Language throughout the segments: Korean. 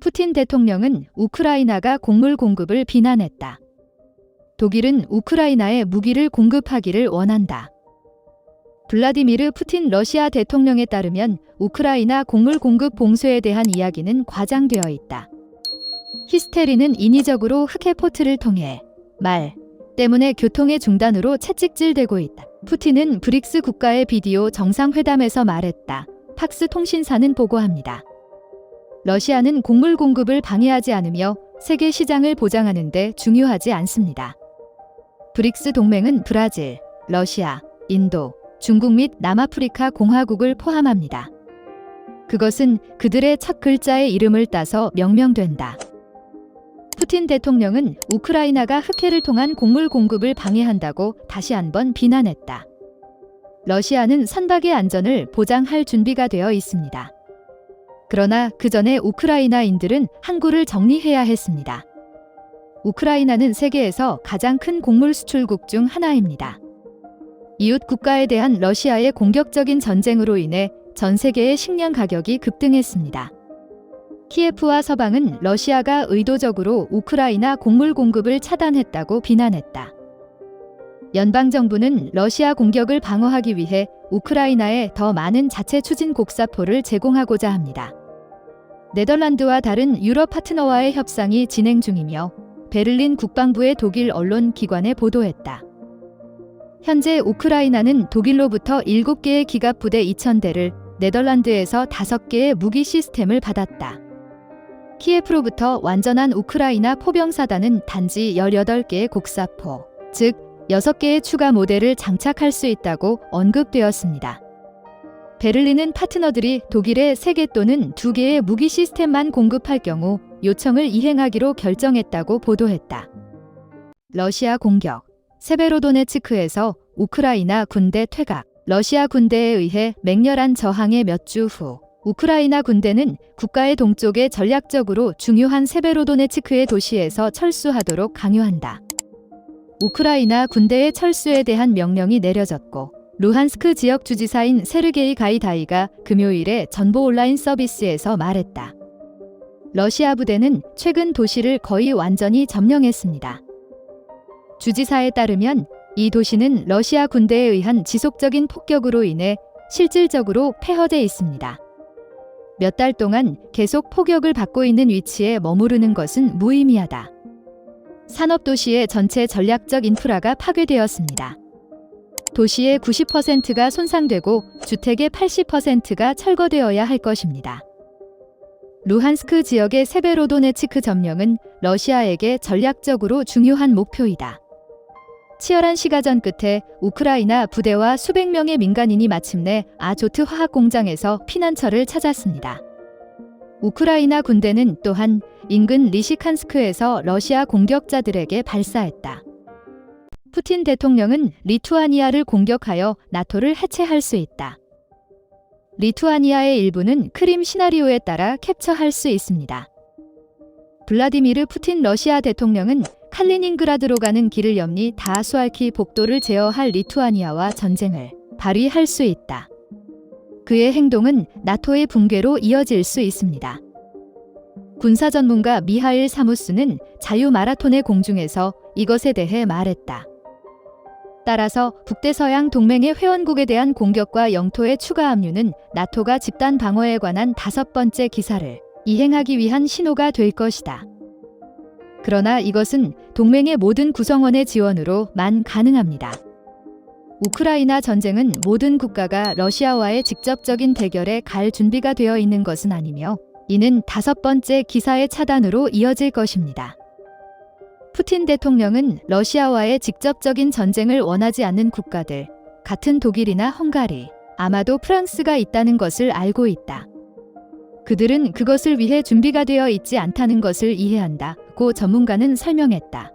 푸틴 대통령은 우크라이나가 곡물 공급을 비난했다. 독일은 우크라이나에 무기를 공급하기를 원한다. 블라디미르 푸틴 러시아 대통령에 따르면 우크라이나 곡물 공급 봉쇄에 대한 이야기는 과장되어 있다. 히스테리는 인위적으로 흑해포트를 통해 말 때문에 교통의 중단으로 채찍질되고 있다. 푸틴은 브릭스 국가의 비디오 정상회담에서 말했다. 팍스 통신사는 보고합니다. 러시아는 곡물 공급을 방해하지 않으며 세계 시장을 보장하는 데 중요하지 않습니다. 브릭스 동맹은 브라질, 러시아, 인도, 중국 및 남아프리카 공화국을 포함합니다. 그것은 그들의 첫 글자의 이름을 따서 명명된다. 푸틴 대통령은 우크라이나가 흑해를 통한 곡물 공급을 방해한다고 다시 한번 비난했다. 러시아는 선박의 안전을 보장할 준비가 되어 있습니다. 그러나 그 전에 우크라이나인들은 항구를 정리해야 했습니다. 우크라이나는 세계에서 가장 큰 곡물 수출국 중 하나입니다. 이웃 국가에 대한 러시아의 공격적인 전쟁으로 인해 전 세계의 식량 가격이 급등했습니다. 키예프와 서방은 러시아가 의도적으로 우크라이나 곡물 공급을 차단했다고 비난했다. 연방 정부는 러시아 공격을 방어하기 위해 우크라이나에 더 많은 자체 추진 곡사포를 제공하고자 합니다. 네덜란드와 다른 유럽 파트너와의 협상이 진행 중이며 베를린 국방부의 독일 언론 기관에 보도했다. 현재 우크라이나는 독일로부터 7개의 기갑 부대 2,000대를 네덜란드에서 5개의 무기 시스템을 받았다. 키예프로부터 완전한 우크라이나 포병사단은 단지 18개의 곡사포, 즉 6개의 추가 모델을 장착할 수 있다고 언급되었습니다. 베를린은 파트너들이 독일에 3개 또는 2개의 무기 시스템만 공급할 경우 요청을 이행하기로 결정했다고 보도했다. 러시아 공격 세베로도네츠크에서 우크라이나 군대 퇴각 러시아 군대에 의해 맹렬한 저항의 몇 주 후 우크라이나 군대는 국가의 동쪽에 전략적으로 중요한 세베로도네츠크의 도시에서 철수하도록 강요한다. 우크라이나 군대의 철수에 대한 명령이 내려졌고 루한스크 지역 주지사인 세르게이 가이다이가 금요일에 전보 온라인 서비스에서 말했다. 러시아 부대는 최근 도시를 거의 완전히 점령했습니다. 주지사에 따르면 이 도시는 러시아 군대에 의한 지속적인 폭격으로 인해 실질적으로 폐허돼 있습니다. 몇 달 동안 계속 폭격을 받고 있는 위치에 머무르는 것은 무의미하다. 산업도시의 전체 전략적 인프라가 파괴되었습니다. 도시의 90%가 손상되고 주택의 80%가 철거되어야 할 것입니다. 루한스크 지역의 세베로도네츠크 점령은 러시아에게 전략적으로 중요한 목표이다. 치열한 시가전 끝에 우크라이나 부대와 수백 명의 민간인이 마침내 아조트 화학 공장에서 피난처를 찾았습니다. 우크라이나 군대는 또한 인근 리시칸스크에서 러시아 공격자들에게 발사했다. 푸틴 대통령은 리투아니아를 공격하여 나토를 해체할 수 있다. 리투아니아의 일부는 크림 시나리오에 따라 캡처할 수 있습니다. 블라디미르 푸틴 러시아 대통령은 칼리닝그라드로 가는 길을 염리 다 수알키 복도를 제어할 리투아니아와 전쟁을 발휘할 수 있다. 그의 행동은 나토의 붕괴로 이어질 수 있습니다. 군사 전문가 미하일 사무스는 자유 마라톤의 공중에서 이것에 대해 말했다. 따라서 북대서양 동맹의 회원국에 대한 공격과 영토의 추가 압류는 나토가 집단 방어에 관한 다섯 번째 기사를 이행하기 위한 신호가 될 것이다. 그러나 이것은 동맹의 모든 구성원의 지원으로만 가능합니다. 우크라이나 전쟁은 모든 국가가 러시아와의 직접적인 대결에 갈 준비가 되어 있는 것은 아니며 이는 다섯 번째 기사의 차단으로 이어질 것입니다. 푸틴 대통령은 러시아와의 직접적인 전쟁을 원하지 않는 국가들, 같은 독일이나 헝가리, 아마도 프랑스가 있다는 것을 알고 있다. 그들은 그것을 위해 준비가 되어 있지 않다는 것을 이해한다. 고 전문가는 설명했다.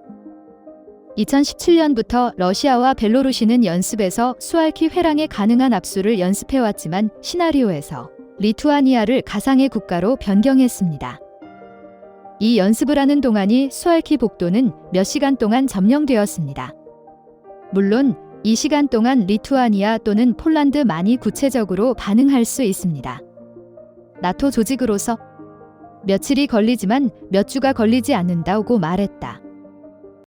2017년부터 러시아와 벨로루시는 연습에서 수알키 회랑에 가능한 압수를 연습해왔지만 시나리오에서 리투아니아를 가상의 국가로 변경했습니다. 이 연습을 하는 동안이 수알키 복도는 몇 시간 동안 점령되었습니다. 물론 이 시간 동안 리투아니아 또는 폴란드만이 구체적으로 반응할 수 있습니다. 나토 조직으로서 며칠이 걸리지만 몇 주가 걸리지 않는다고 말했다.